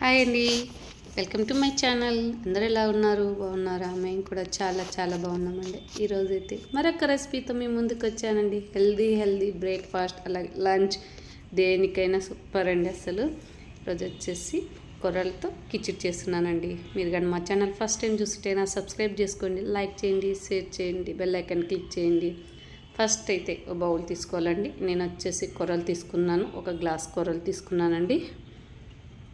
Hi అండి. Welcome to my channel. అందరూ ఎలా ఉన్నారు? బాగున్నారా? మేము కూడా చాలా చాలా బాగున్నామండి. ఈరోజు అయితే మరొక రెసిపీతో మేము ముందుకు వచ్చానండి. హెల్దీ హెల్దీ బ్రేక్ఫాస్ట్ అలాగే లంచ్ దేనికైనా సూపర్ అండి అసలు. ఈరోజు వచ్చేసి కొర్రలతో కిచిడి చేస్తున్నానండి. మీరు కానీ మా ఛానల్ ఫస్ట్ టైం చూస్తుంటేనా సబ్స్క్రైబ్ చేసుకోండి లైక్ చేయండి షేర్ చేయండి బెల్ ఐకాన్ క్లిక్ చేయండి. ఫస్ట్ అయితే ఒక బౌల్ తీసుకోవాలండి. నేను వచ్చేసి కొర్రలు తీసుకున్నాను. ఒక గ్లాస్ కొర్రలు తీసుకున్నానండి.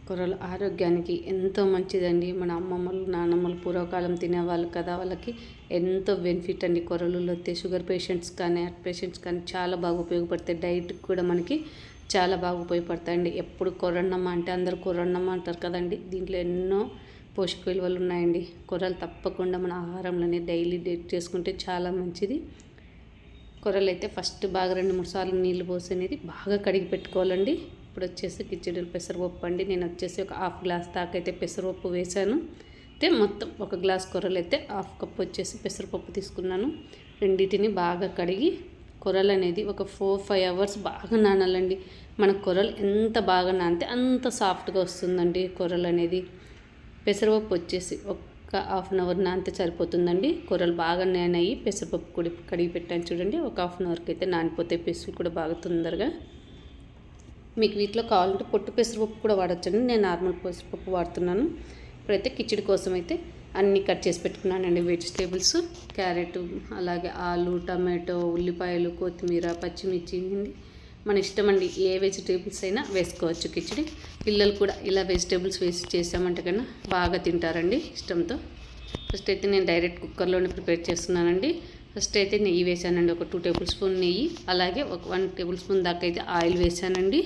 కూరలు ఆరోగ్యానికి ఎంతో మంచిదండి. మన అమ్మమ్మలు నాన్నమ్మలు పూర్వకాలం తినేవాళ్ళు కదా వాళ్ళకి ఎంతో బెనిఫిట్ అండి. కొర్రలు అయితే షుగర్ పేషెంట్స్ కానీ హార్ట్ పేషెంట్స్ కానీ చాలా బాగా ఉపయోగపడతాయి డైట్కి కూడా మనకి చాలా బాగా ఉపయోగపడతాయండి. ఎప్పుడు కొర్రన్నమ్మ అంటే అందరూ కొరన్నం అంటారు కదండి. దీంట్లో ఎన్నో పోషక విలువలు ఉన్నాయండి. కొర్రలు తప్పకుండా మన ఆహారంలోనే డైలీ డేట్ చేసుకుంటే చాలా మంచిది. కూరలు అయితే ఫస్ట్ బాగా రెండు మూడు సార్లు నీళ్ళు పోసి అనేది బాగా కడిగి పెట్టుకోవాలండి. ఇప్పుడు వచ్చేసి కిచడీలు పెసరపప్పు అండి. నేను వచ్చేసి ఒక హాఫ్ గ్లాస్ దాకైతే అయితే పెసరపప్పు వేశాను. అయితే మొత్తం ఒక గ్లాస్ కొర్రలు అయితే హాఫ్ కప్ వచ్చేసి పెసరపప్పు తీసుకున్నాను. రెండింటిని బాగా కడిగి కొరలు అనేది ఒక ఫోర్ ఫైవ్ అవర్స్ బాగా నానాలండి. మన కొర్రలు ఎంత బాగా నానితే అంత సాఫ్ట్గా వస్తుందండి కొర్రలు అనేది పెసరపప్పు వచ్చేసి ఒక్క హాఫ్ అన్ అవర్ నానితే సరిపోతుందండి. కూరలు బాగా నానయ్యి పెసరపప్పు కూడా కడిగి పెట్టాను చూడండి. ఒక హాఫ్ అన్ అవర్కి అయితే నానిపోతే పెసులు కూడా బాగా తొందరగా మీకు వీటిలో కావాలంటే పొట్టు పెసరపప్పు కూడా వాడచ్చండి. నేను నార్మల్ పెసరపప్పు వాడుతున్నాను. ఇప్పుడైతే కిచిడి కోసం అయితే అన్నీ కట్ చేసి పెట్టుకున్నానండి. వెజిటేబుల్స్ క్యారెట్ అలాగే ఆలు టమాటో ఉల్లిపాయలు కొత్తిమీర పచ్చిమిర్చి మన ఇష్టం అండి. ఏ వెజిటేబుల్స్ అయినా వేసుకోవచ్చు కిచిడి. పిల్లలు కూడా ఇలా వెజిటేబుల్స్ వేసి చేసామంటే కన్నా బాగా తింటారండి ఇష్టంతో. ఫస్ట్ అయితే నేను డైరెక్ట్ కుక్కర్లోనే ప్రిపేర్ చేస్తున్నానండి. ఫస్ట్ అయితే నెయ్యి వేసానండి. ఒక టూ టేబుల్ స్పూన్ నెయ్యి అలాగే ఒక వన్ టేబుల్ స్పూన్ దాకా అయితే ఆయిల్ వేసానండి.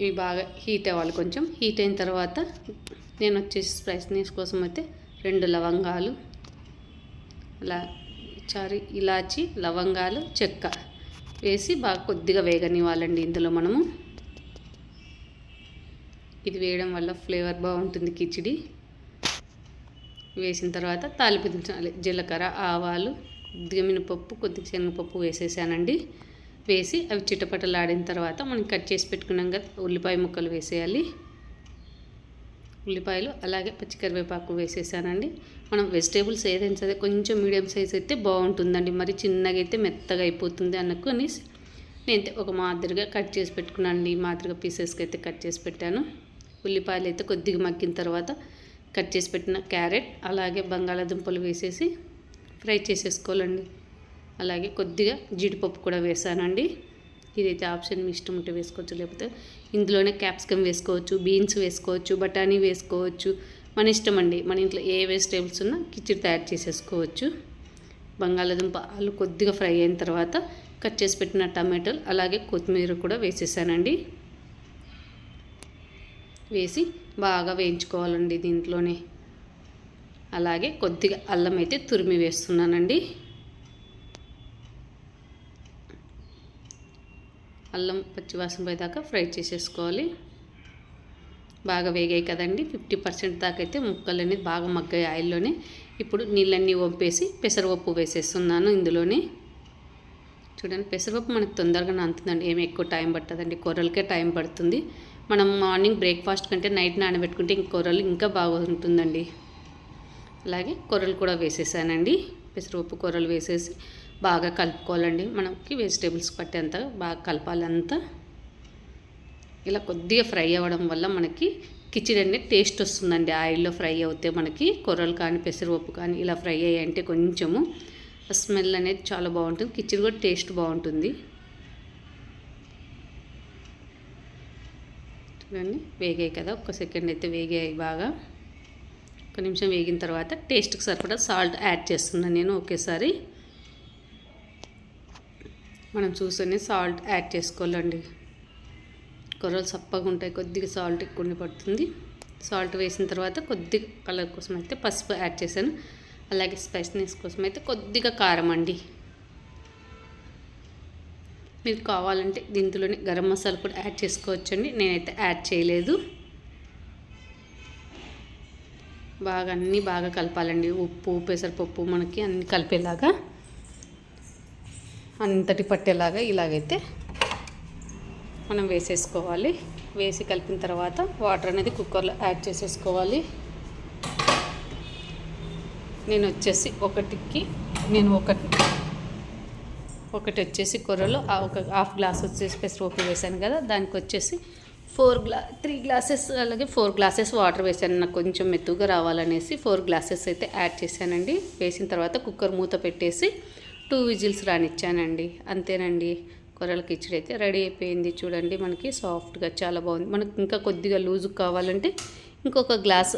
ఇవి బాగా హీట్ అవ్వాలి కొంచెం. హీట్ అయిన తర్వాత నేను వచ్చేసి స్పైస్నెస్ కోసం అయితే రెండు లవంగాలు అలా చారి ఇలాచి లవంగాలు చెక్క వేసి బాగా కొద్దిగా వేగనివ్వాలండి ఇందులో మనము. ఇది వేయడం వల్ల ఫ్లేవర్ బాగుంటుంది కిచిడి. వేసిన తర్వాత తాలింపు దించాలి జీలకర్ర ఆవాలు కొద్దిగా మినపప్పు కొద్దిగా శనగపప్పు వేసేసానండి. వేసి అవి చిటపటలాడిన తర్వాత మనం కట్ చేసి పెట్టుకున్నాం కదా ఉల్లిపాయ ముక్కలు వేసేయాలి. ఉల్లిపాయలు అలాగే పచ్చికరివేపాకు వేసేసానండి. మనం వెజిటేబుల్స్ ఏదైనా సరే కొంచెం మీడియం సైజ్ అయితే బాగుంటుందండి. మరి చిన్నగా అయితే మెత్తగా అయిపోతుంది అనుకుని అనేసి నేను ఒక మాదిరిగా కట్ చేసి పెట్టుకున్నాను ఈ మాదిరిగా పీసెస్కి అయితే కట్ చేసి పెట్టాను. ఉల్లిపాయలు అయితే కొద్దిగా మగ్గిన తర్వాత కట్ చేసి పెట్టిన క్యారెట్ అలాగే బంగాళాదుంపలు వేసేసి ఫ్రై చేసేసుకోవాలండి. అలాగే కొద్దిగా జీడిపప్పు కూడా వేసానండి. ఇదైతే ఆప్షన్ మీ ఇష్టం ఉంటే వేసుకోవచ్చు లేకపోతే ఇందులోనే క్యాప్సికమ్ వేసుకోవచ్చు బీన్స్ వేసుకోవచ్చు బఠానీ వేసుకోవచ్చు. మన ఇష్టం అండి. మన ఇంట్లో ఏ వెజిటేబుల్స్ ఉన్నా కిచిడి తయారు చేసేసుకోవచ్చు. బంగాళాదుంప ఆలు కొద్దిగా ఫ్రై అయిన తర్వాత కట్ చేసి పెట్టిన టమాటోలు అలాగే కొత్తిమీర కూడా వేసేసానండి. వేసి బాగా వేయించుకోవాలండి దీంట్లోనే. అలాగే కొద్దిగా అల్లం అయితే తురిమి వేస్తున్నానండి. అల్లం పచ్చివాసన పోయేదాకా ఫ్రై చేసేసుకోవాలి. బాగా వేగాయి కదండి. ఫిఫ్టీ పర్సెంట్ దాకా అయితే ముక్కలు అనేది బాగా మగ్గాయి ఆయిల్లోనే. ఇప్పుడు నీళ్ళన్నీ వంపేసి పెసరపప్పు వేసేస్తున్నాను ఇందులోనే. చూడండి పెసరపప్పు మనకు తొందరగా నానుతుందండి. ఏమి ఎక్కువ టైం పట్టదండి. కూరలకే టైం పడుతుంది. మనం మార్నింగ్ బ్రేక్ఫాస్ట్ కంటే నైట్ నానబెట్టుకుంటే ఇంక కూరలు ఇంకా బాగుంటుందండి. అలాగే కూరలు కూడా వేసేసానండి. పెసరపప్పు కూరలు వేసేసి బాగా కలుపుకోవాలండి. మనకి వెజిటేబుల్స్ పట్టేంత బాగా కలపాలి అంతా ఇలా కొద్దిగా ఫ్రై అవ్వడం వల్ల మనకి కిచిడి అనేది టేస్ట్ వస్తుందండి. ఆయిల్లో ఫ్రై అవుతే మనకి కూరలు కానీ పెసరపప్పు కానీ ఇలా ఫ్రై అయ్యాయంటే కొంచెము స్మెల్ అనేది చాలా బాగుంటుంది. కిచిడి కూడా టేస్ట్ బాగుంటుంది. చూడండి వేగాయి కదా. ఒక సెకండ్ అయితే వేగాయి బాగా. ఒక నిమిషం వేగిన తర్వాత టేస్ట్కి సరిపడా సాల్ట్ యాడ్ చేస్తున్నాను నేను ఒకేసారి. మనం చూసుకొని సాల్ట్ యాడ్ చేసుకోవాలండి. కూరలు సప్పగా ఉంటాయి. కొద్దిగా సాల్ట్ ఎక్కువ పడుతుంది. సాల్ట్ వేసిన తర్వాత కొద్దిగా కలర్ కోసం అయితే పసుపు యాడ్ చేశాను. అలాగే స్పైస్నెస్ కోసం అయితే కొద్దిగా కారం అండి. మీకు కావాలంటే దీంట్లోనే గరం మసాలా కూడా యాడ్ చేసుకోవచ్చండి. నేనైతే యాడ్ చేయలేదు. బాగా అన్నీ బాగా కలపాలండి. ఉప్పు పెసరపప్పు మనకి అన్నీ కలిపేలాగా అంతటి పట్టేలాగా ఇలాగైతే మనం వేసేసుకోవాలి. వేసి కలిపిన తర్వాత వాటర్ అనేది కుక్కర్లో యాడ్ చేసేసుకోవాలి. నేను వచ్చేసి ఒకటికి నేను ఒకటి ఒకటి వచ్చేసి కూరలో ఒక హాఫ్ గ్లాస్ వచ్చేసి పెసరపప్పు వేసాను కదా దానికి వచ్చేసి ఫోర్ గ్లా త్రీ గ్లాసెస్ అలాగే ఫోర్ గ్లాసెస్ వాటర్ వేసాను. నాకు కొంచెం మెత్తుగా రావాలనేసి ఫోర్ గ్లాసెస్ అయితే యాడ్ చేశానండి. వేసిన తర్వాత కుక్కర్ మూత పెట్టేసి టూ విజిల్స్ రానిచ్చానండి. అంతేనండి. కూరల కిచడి అయితే రెడీ అయిపోయింది. చూడండి మనకి సాఫ్ట్గా చాలా బాగుంది. మనకు ఇంకా కొద్దిగా లూజు కావాలంటే ఇంకొక గ్లాస్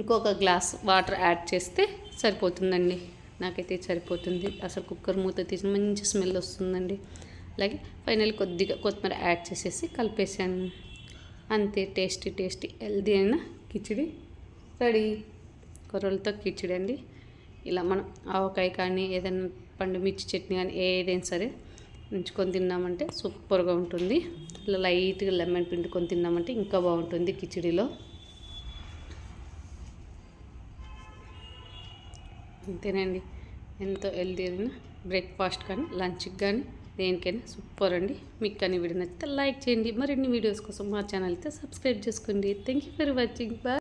ఇంకొక గ్లాస్ వాటర్ యాడ్ చేస్తే సరిపోతుందండి. నాకైతే సరిపోతుంది. అసలు కుక్కర్ మూత తీసిన మంచి స్మెల్ వస్తుందండి. అలాగే ఫైనల్ కొద్దిగా కొత్తిమీర యాడ్ చేసేసి కలిపేసాను. అంతే టేస్టీ టేస్టీ హెల్దీ అయిన కిచిడి రెడీ. కొర్రలతో కిచిడి అండి. ఇలా మనం ఆవకాయ కానీ ఏదైనా పండు మిర్చి చట్నీ కానీ ఏదైనా సరే ఉంచుకొని తిన్నామంటే సూపర్గా ఉంటుంది. ఇలా లైట్గా లెమన్ పిండుకొని తిన్నామంటే ఇంకా బాగుంటుంది కిచిడిలో. అంతేనండి. ఎంతో హెల్తీ అయిన బ్రేక్ఫాస్ట్ కానీ లంచ్కి కానీ దేనికైనా సూపర్ అండి. మీకు కానీ వీడియో నచ్చితే లైక్ చేయండి. మరిన్ని వీడియోస్ కోసం మా ఛానల్ అయితే సబ్స్క్రైబ్ చేసుకోండి. Thank you for watching. Bye.